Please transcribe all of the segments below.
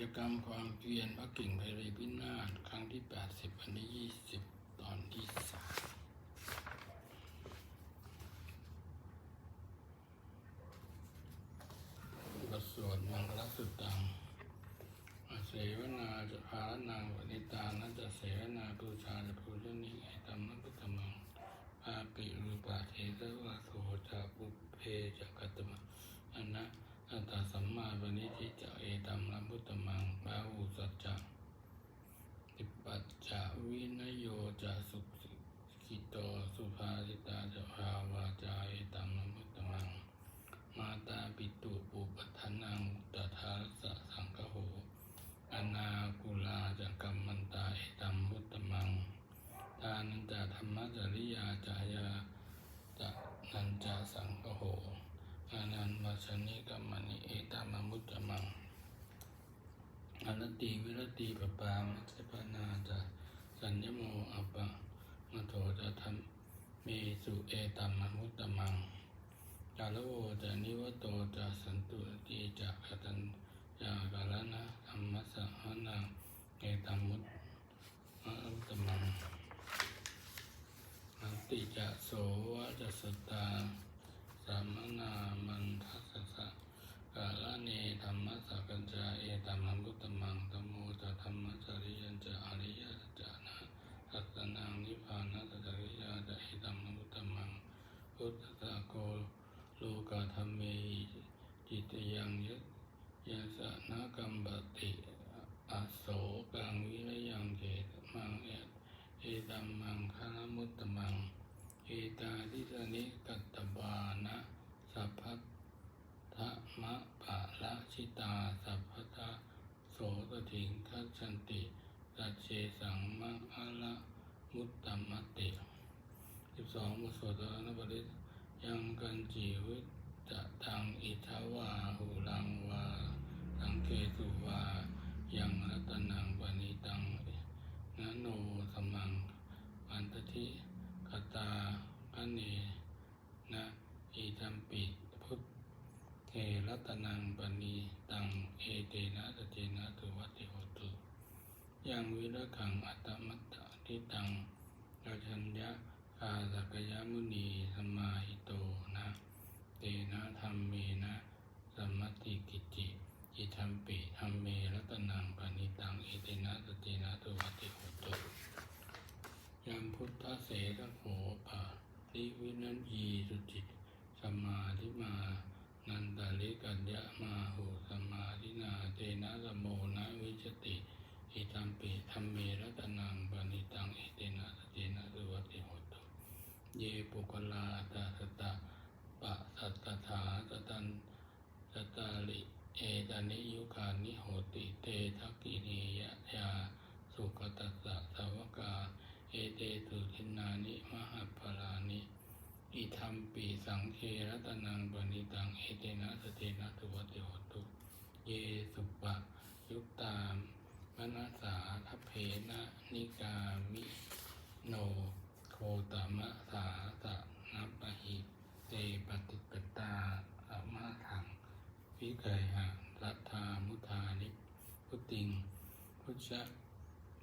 จกรรมความเพียรพระกิ่งไพรีพินาศครั้งที่ 80 วันที่ 20 ตอนที่ 3 ปนิทิจะเอตัมมพุตมังปาหุสัจจะติปัจจวินโยจะสุขิโตสุภาสิตาจะภาวาจาเอตัมมะพุทธมัง มาตาปิตุปุปัฏฐานังตถาสะสังคโหอนากุลาจะกัมมันตาเอตัมมุตตมังทานันจะธรรมจริยาจายาจะนันจะสังคโห อานันวัชนิกัมมณิเอตัมมมุตตมังอนัตติวิรติปปามัจจปนาจะสัญญโมอัปปะมโทจะทำเมสุเอตัมมมุตตมังกาลโวจะนิวโตจะสันตุติจะกตัญญากาลนะธรรมสหนาเอตัมมุตมุตตมังอันติจะโสวะจะสตตา สัมมนามันทัสสะกาลเนธรรมสักกัญจาเอตัมมมุตตมังธโมจะธรรมจริยัญจะอริยสัจนะสัตนังนิพพานะสัจริยาจะเอตัมมมุตตมังพุทธตาโกโลกาธรรมเมจิตยังยะยะสะนากัมบติอโศกังวิรยังเกตมังเอเอตัมมังคณมุตตมัง เอตาทิสนิกัตตบานะสัพพัทธมะปะละชิตาสัพพทะโสตถิงคัจฉันติสัจเชสังมะอะละมุตตมติสิบสองมุสโตนบริตยังกันจีวิตจะตังอิทาวาหูลังวาสังเกตุวายังรัตนังปณิตังนโนสมังปันตทิ กตาคเนนะอิทัมปิพุทเทรัตนังปณิตังเอเตนะสเจนะตุวัติโหตุยังวิรขังอัตมัตตทิตังราชัญญะกาสักยมุนีสมาหิโตนะเตนะธรรมเมนะสมมติกิจิอิทัมปิธรรมเมรัตนังปณิตังเอเตนะสเตนะตุ พุทธเสรโหปะริวินันยีสุจิตสมมาธิมา นันตาลิกัญญะมาหุสมมาธินาเตนะสมโมนะวิจติอิตัมปิธรรมเมรัตนังปณิตังเอเตนะสเจนะสุวัติโหตุเยปุกลาตาสตะปะสัตตถาสตันสตาลิเอตานิยุคานิโหติเตทักกินียะยาสุกตัสสะสาวกา เอเตสุทินานิมหัพพลานิอิทัมปีสังเครัตนังปณิตังเอเตนะสเตนะสุวัติโหตุ เยสุปะยุตตามมนัสสาทเพนะนิกามิโนโคตมะสาสะนัปหิเตปฏิปตาอมาถังวิไกหะรัตามุทานิพุติงพุชะ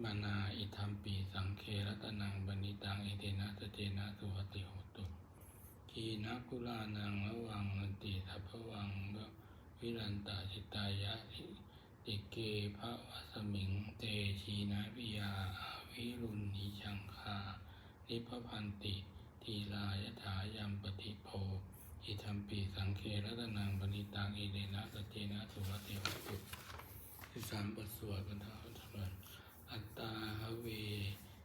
มานาอิธรรมปีสังเครัตนังบณิตังเอเทนะสเจนะสุวติโหตุกีนักุลานังระวังนติทัพวังวิรันตาชิตายะติเกภะวสมิงเตชีนาวิยาอาวิรุณนิชังคานิพพันติทีลายถายัมปฏิโพอิทัมปีสังเครัตนังปณิตังอิเดนะสเจนะสุวติวัตุที่สามบทสวดบรรเทา อัตตาหเว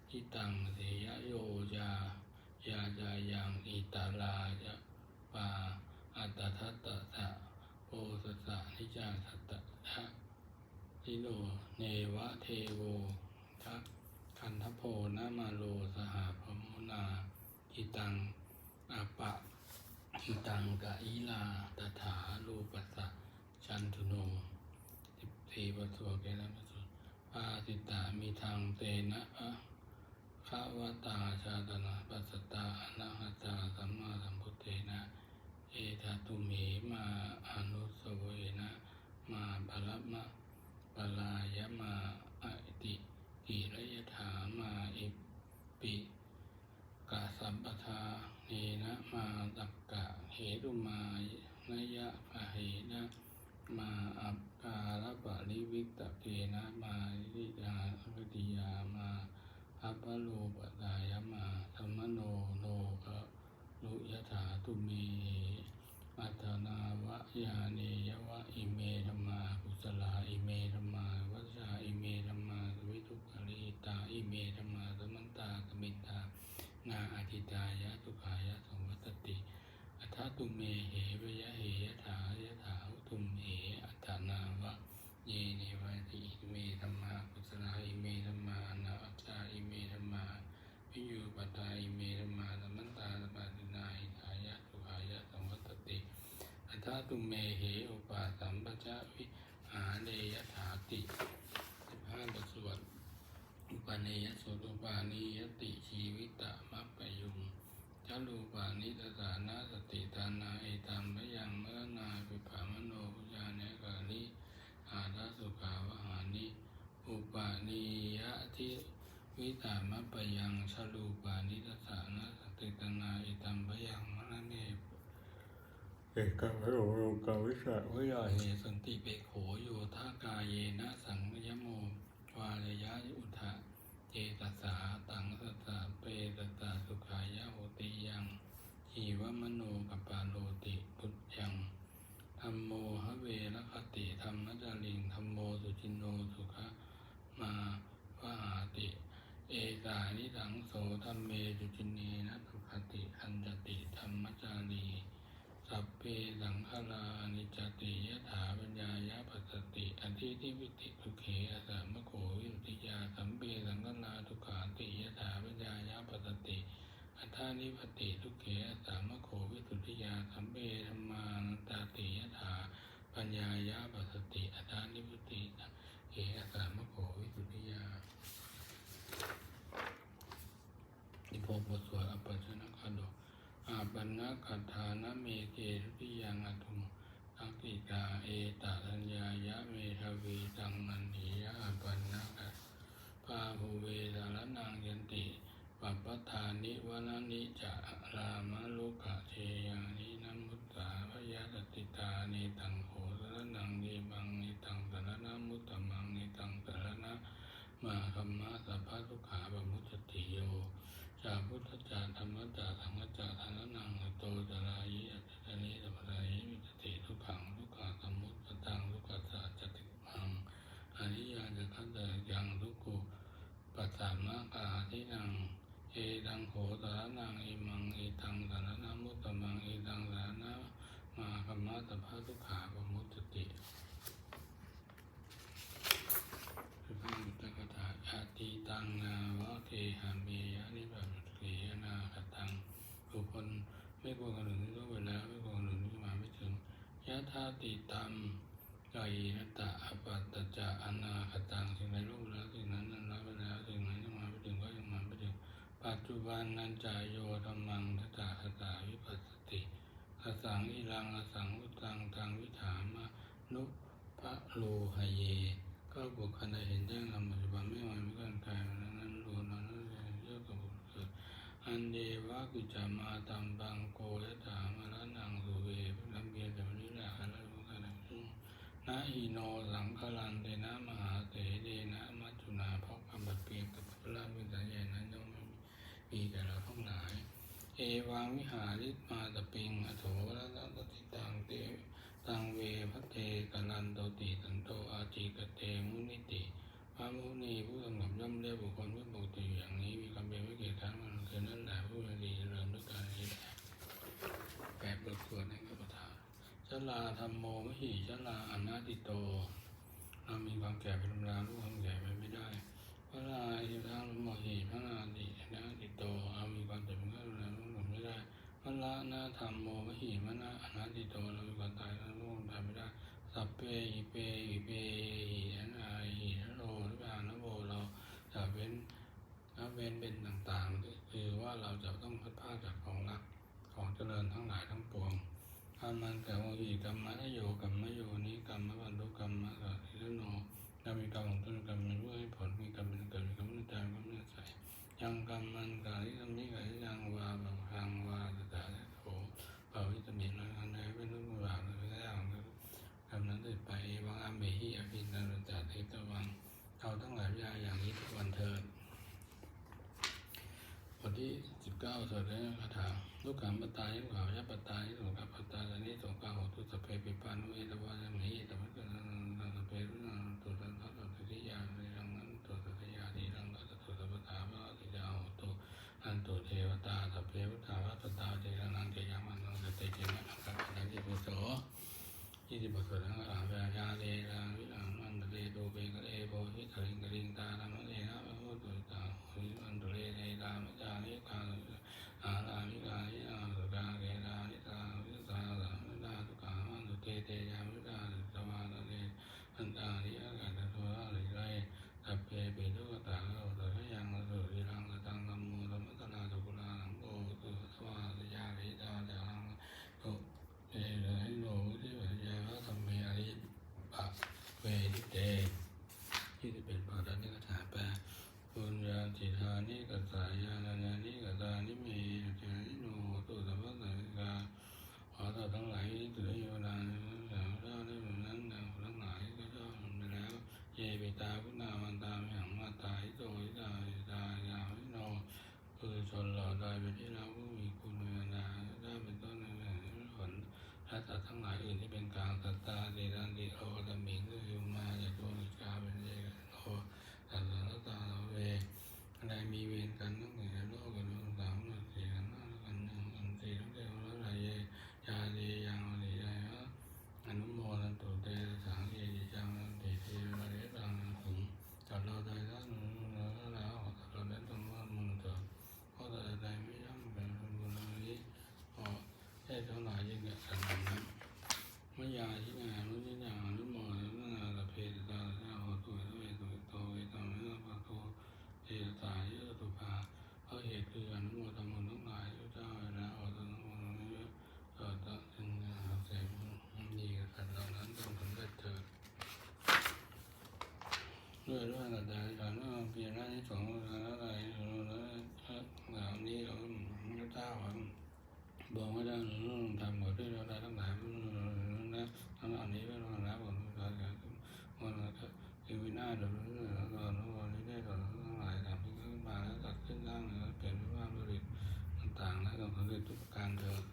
ทิตังเสยโยยายาจายังอิตาลายะปาอัตตทัตตะทะโอสสะนิจาสัตตะทะทิโลเนวะเทโวทัคันทโพนามาโลสหพมุนาอิตังอาปะอิตังกะอีลาตถาลูปัสสะชันทุโนสิบสี่ปสวกแกแล้ว ปาสิตามีทางเตนะอะขาวตาชาตนาปัสตาอนาหตาสัมมาสัมพุทเทนะ เอธาตุเมมาอนุสเวนะ มาบาลมะปลายมาอติกิระยถามาอิปิกาสัมปทาเนนะมาตักกะเหตุมานยะพะเหนะมาอัปะริวิตเกนะมาลิยาอติยามาอัปปะโลปตายมาธรรมโนโนภะลุยถาตุเมอัตนาวะยาเนยวะอิเมธรรมากุสลาอิเมธรรมาวัชาอิเมธรรมาสวิทุกขลิตาอิเมธรรมาสมันตากมิตานาอธิตายะทุขายะสมวัตติอัฏฐตุเมเหวยะเหยถายะถาหุตุมเหอัตนาวะเยเน ติอิเมธรรมากุสลาอิเมธรรมานาอัจจาอิเมธรรมาวิโยปัตตาอิเมธรรมาสมันตาสปาตินาหิตายะทุขายะสมวัตติอัฏฐตุเมเหอุปาสัมปชะวิหาเนยถาติสิบห้าบทสวดอุปาเนยสวดอุปาณียติชีวิตะมัปปยุงจารูปานิตสานาสติตานาเอตัมมยังมรณาปิภามโนพุญาเนกานิ อาทาสุขาวหานิ อุปาณียติวิตามัปยังชารูปานิตสานาสติตนาเอตัมมะยังมรณเนเอกวโรโรกาวิสะวิยาเหสันติเปโขโยทากายเยนะสังยโมวาลยะอุทะเจตสาตังสัสะเปตตาสุขายะโหติยัง ชีวมโนกัปปาโลติพุทยัง ธรรมโมหะเวรคติธรรมจาริงธรรมโมสุจินโนสุขมาวหาติ เอกานิสังโสธรรมเมสุจินเนนะสุขติอันจติธรรมจารีสัพเพสังขารานิจติยถาปัญญายาปัสสติอธิทิวิติทุเขอสามโขวิรุติยาสัมเปสังขาราทุขาติยถาปัญญายาปัสสติ อัฏฐานิปติทุเขสามโขวิรุติยาสัมเปธรรมานัตตาติยถาปัญญายาปัสติอัฏฐานิปติเขสามโขวิรุติยาอิโพปสวดอปัจจนคาโดอาปันนาคัฏฐานะเมเกทุติยังอตุมทักติกาเอตสัญญายะเมทวีตังนันทิยะอาปันนาคัปาภูเวสารนังยันติ ปัปปทานิวนานิจะรามะลุกะเชยานินัมมุตตาพยาตติตาเนตังโหสรนังเยบังเนตังสรณมุตตมังเนตังสรณะมาคัมมะสัพพะทุกขาบมุตติโย จาพุทธจาธรรมจาสังฆจาทานังโตจารายิอัจจานิสัพพะยิมิตติทุกขังทุกขาสมุตตังทุกขสาจติมังอริยาจะขันเดยังทุกขุปัสสามากาทินังเอตังโหังอิมังเอตังสารนามุตตมังเอตังสารนามาคัมมาสัพะทุขาปมุตติสุขังมุตตะกถาอาติตังนาวะเกหาเมยะนิบัติเกนาคตังบุคคลไม่ควรกระหนุนที่รู้ไปแล้วไม่ควรกระหนุนที่มาไม่ถึงยะธาติตัมกายนัตตะอปัตตจะอนาคตังสิ่งใดรู้แล้วสิ่งนั้น ปัจจุบันนันจายโยธรรมังทตาคตาวิปัสสติอสังอิรังอสังอุตังทางวิถามะนุพะโลหเย ก็บุคคลใดเห็นแจ้งธรรมปัจจุบันไม่ไหวไม่กันกายนั้นนั้นรู้นั้นนั้นเยอะกับบุคคลอันเดวะกุจามาตัมบังโกยะถามาละนังสุเวลำเบียแต่วันนี้แหละอะไรรู้กันนะนาอีโนสังฆลันเตนะมหาเถเดนะมัจจุนาพราะคำบัดเปียกับพระราชวิญญาณนั้น ย่อมไม่มีแก่เราทั้งหลาย เอวังวิหาริมาตะปิงอโถระละตติตังเตตังเวพระเตกนันโตติสันโตอาจิกเตมุนิติพระมุนีผู้สงบย่อมเรียกบุคคลผู้ปกติอย่างนี้มีความเป็นวิเกตทั้งนั้นคือนั่นแหละผู้ยินดีเจริญด้วยการนี้แหละแปดบทสวดในข้าพเจ้าชลาธรรมโมมหิชลาอนาติโตเรามีความแก่เป็นธรรมดาลูกความแก่ไปไม่ได้ พระลาอิทังโมหิพระนาตินาติโตเรามีความเจ็บเป็นธรราลูกหนุนไม่ได้พระละนาธรรมโมมหิมนาอนาติโตเรามีความตายแล้วลูกทำไม่ได้สัพเพหิเปหิเปหิอนาหินโรนิพานโวเราจะเว้นละเว้นเป็นต่างๆ คือว่าเราจะต้องพัดพลาจากของรักของเจริญทั้งหลายทั้งปวงอามันแต่ว่าอีกรรมะโยกรรมะโยนี้กรรมะบรรลุกรรมะสัตถิโน กรรมกรรมของตนกรรมมันด้วยผลมีกรรมเป็นเกิดมีกรรมเป็นตายกรรมเป็นใส่ยังกรรมมันกาลิกรรมนี้กาลิยังวาบังคังวาสถานะโถภาวิตมีน้อยคันใดเป็นรูปบาปหรือแท้ของกรรมนั้นติดไปวังอาเมหิอภินันจัดเทตวังเราตั้งหลายยาอย่างนี้ทุกวันเถิดบทที่สิบเก้าสวดในคาถาลูกขามปตายลูกขาวยัปตายสุขปตายตอนนี้สงฆ์กาหตุสเพปิปานุเอตวะยังนี้ตะวันกัน เพรุนันตุสันทัตตุติยานิรังนันตุสัตยานิรังนัตตุสัพพทาภะติยาโหตุอันตุเทวตาสัพเพวตาวัตตาเจรนังเจยามันนังเตเจนะอัคคะนันติปุโสยี่สิบสวดในคาถาเวลาเลลาวิลังมันเตโตเปกเลโพหิตริงกริงตาธรรมเนนะพระพุตาหิมันตุเรเนตามจานิกาอาลามิกานิอาสุกาเกลานิตาวิสาสามิตาสุขามันตุเตเตยามตาสวาลเลอันตานิอากาศตัวลิไรสัพเพปิทุกตาโลตะยังสุริรังตังนัมโมธรรมตนาสุกุลานังโอตุสวาสยาลิตาจารังโอเอระหิโนทิปัญญาธรรมเมอริปะเวทิเตที่จะเป็นปารานิกถาแปล ปุญญาติธานิกัสสายานานานิกัตานิเมจานิโนตุสัพพะสังกาขอต่อทั้งหลายที่ถือโยนานสาวเจ้าได้เหมือนนั้นดังทั้งหลายก็เจ้าทำไปแล้ว เยปิตาพุทธามันตามิหังมาตาหิโตหิตาหิตายาวิโนคือชนเหล่าใดเป็นที่เราผู้มีคุณเวนาได้เป็นต้นในแห่งผลและสัตว์ทั้งหลายอื่นที่เป็นกลางสัตตาเดรันดิโอตมิงก็คือมาจากตัวอิกาเป็นเอกโล ตัสสะตาเวอะไรมีเวรกันต้องเหนือโลกกันต้องสามหนึ่งสี่กันห้ากันหนึ่งกันสี่ต้องเดียวแล้วไรเยยาดียังอริยะอนุโมทันตุเตสังเยจิจังนันติเทวะเรตังขุงจัดเราได้ท่านแล้วแล้วตัดเราได้ต้องว่ามึงเถิดเพราะแต่ใดไม่ย่ำเป็นคนบุญนี้พอได้เท่าไหร่ยิ่งเกิดสันนั้น มยาชินานุนิยานุโมทนาลเพตตาสาโหตุเวตุโตเวตัมเมปะโตเอตายะตุภาเพราะเหตุคืออนุโมทนาบุญทั้งหลายพระเจ้าและอตนโมนี้เกิดตั้งเป็นเสมุดีกับสัตว์เหล่านั้นจงสำเร็จเถิดด้วยด้วยกัตตาสารนเพียรนั้นที่สองอะไรอะไรเหล่านี้เราพระเจ้าบ บอกไม่ได้ทำหมดที่เราได้ทั้งหลายนะทั้งอันนี้ก็ต้องรับผมก็มันก็คือวินาศหรือตอนนู้นนี้ได้ตอนทั้งหลายทำขึ้นมาแล้วตัดขึ้นร่างหรือเปลี่ยนรูปร่างผลิตต่างๆแล้วก็คือทุกการเถอะ